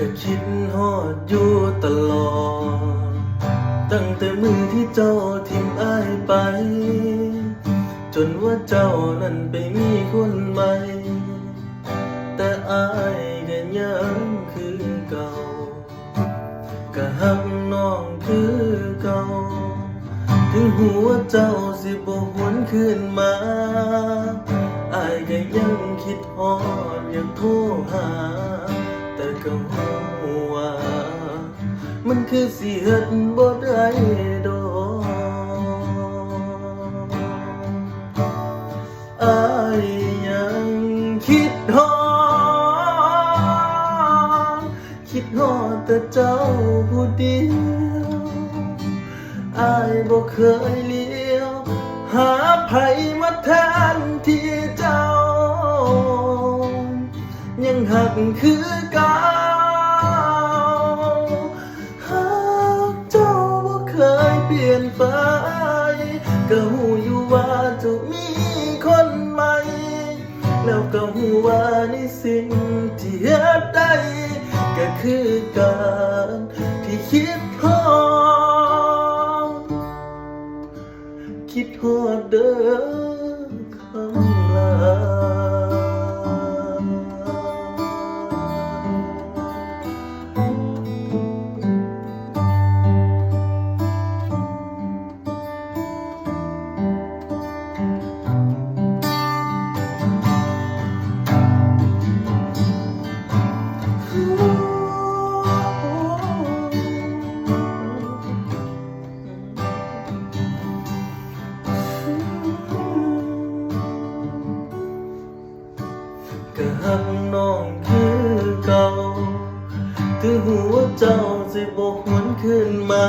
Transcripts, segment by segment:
ก็คิดฮอดอยู่ตลอด ตั้งแต่มือที่เจ้าทิมอายไป จนว่าเจ้านั้นไปมีคนใหม่ แต่อ้ายก็ยังคือเก่าก็หักน้องคือเก่า ถึงหัวเจ้าสิบ่หวนคืนมาอ้ายก็ยังคิดฮอดอยากโทรหา แต่ก็หูว่ามันคือสิเฮ็ดบ่ได้ดอกอายยังคิดฮอดคิดฮอดแต่เจ้าผู้เดียวอายบ่เคยเลี้ยว หาไผมาแทนที่เจ้า ยังหักคือ ก็หูอยู่ว่าจะมีคนใหม่ แล้วก็หูว่าในสิ่งที่เฮ็ดได้ก็คือการที่คิดฮอดคิดฮอดเด้อ หักน้องคือเก่าถึงหัวเจ้าสิบ่หวนขึ้นมา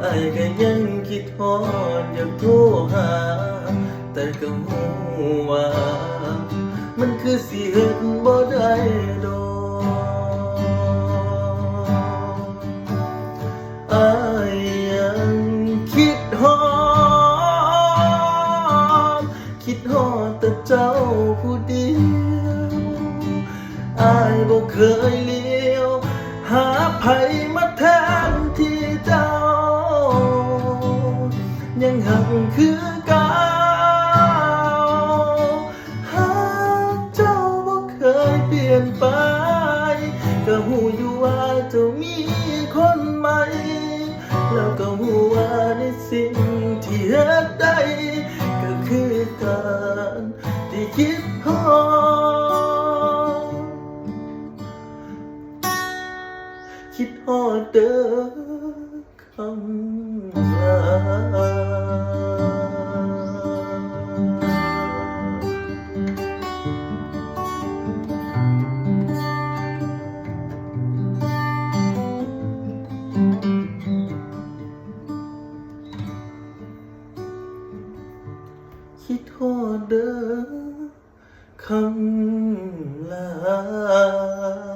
ไอ้ก็ยังคิดฮอดอยากโทรหา แต่ก็หูว่า มันคือสิเฮ็ดบ่ได้ดอก อายบ่เคยเลี้ยว หาไผมาแทนที่เจ้า ยังหักคือเก่าหากเจ้าบ่เคยเปลี่ยนไป ก็หูอยู่ว่า เด้อคำลาคิดฮอดเด้อคำลา